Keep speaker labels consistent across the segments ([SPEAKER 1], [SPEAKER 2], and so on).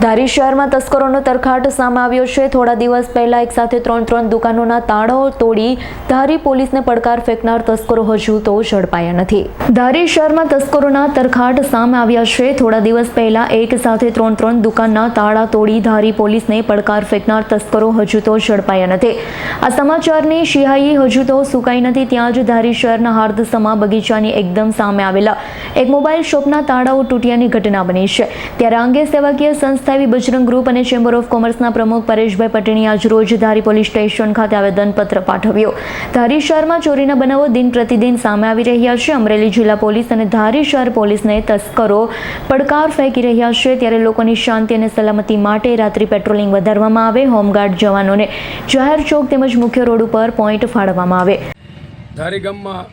[SPEAKER 1] ધારી શહેરમાં તસ્કરોનો તરખાટ સામે આવ્યો છે. થોડા દિવસ પહેલા એક સાથે ત્રણ ત્રણ દુકાનોના તાળાઓ તોડી ધારી પોલીસને પડકાર ફેંકનાર તસ્કરો હજુ તો ઝડપાયા નથી. ધારી શહેરમાં તસ્કરોના તરખાટ સામે આવ્યા છે. થોડા દિવસ પહેલા એક સાથે ત્રણ ત્રણ દુકાનના તાળા તોડી ધારી પોલીસને પડકાર ફેંકનાર તસ્કરો હજુ તો ઝડપાયા નથી. આ સમાચારની શિહાઈ હજુ તો સુકાઈ નથી. ત્યાં જ ધારી શહેરના હાર્દસમા બગીચાની એકદમ સામે આવેલા એક મોબાઈલ શોપના તાળાઓ તૂટ્યાની ઘટના બની છે. ત્યારે અંગે સેવાકીય સંસ્થા એવી બજરંગ ગ્રુપ અને ચેમ્બર ઓફ કોમર્સના પ્રમુખ પરેશભાઈ પટેલની આજ રોજ ધારી પોલીસ સ્ટેશન ખાતે આવેદનપત્ર પાઠવ્યો. ધારી શહેરમાં ચોરીના બનાવો દિન પ્રતિદિન સામે આવી રહ્યા છે. અમરેલી જિલ્લા પોલીસ અને ધારી શહેર પોલીસને તસ્કરો પડકાર ફેંકી રહ્યા છે. ત્યારે લોકોની શાંતિ અને સલામતી માટે રાત્રિ પેટ્રોલિંગ વધારવામાં આવે. હોમગાર્ડ જવાનોને જાહેર ચોક તેમજ મુખ્ય રોડ ઉપર પોઈન્ટ ફાળવવામાં આવે.
[SPEAKER 2] ધારી ગામમાં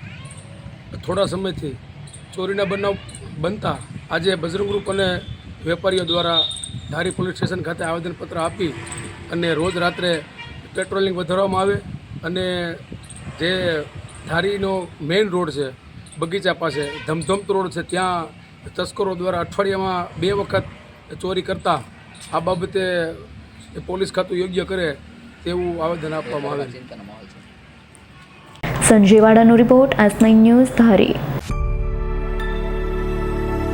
[SPEAKER 2] થોડા સમયથી ચોરીના બનાવ બનતા આજે બજરંગ ગ્રુપ અને વેપારીઓ દ્વારા ધારી પોલીસ સ્ટેશન ખાતે આવેદનપત્ર આપી અને રોજ રાત્રે પેટ્રોલિંગ વધારવામાં આવે અને જે ધારીનો મેઇન રોડ છે, બગીચા પાસે, ધમધમતો રોડ છે, ત્યાં તસ્કરો દ્વારા અઠવાડિયામાં બે વખત ચોરી કરતા આ બાબતે પોલીસ ખાતું યોગ્ય કરે તેવું આવેદન આપવામાં આવે
[SPEAKER 1] Sanjay report S nine news Dhari.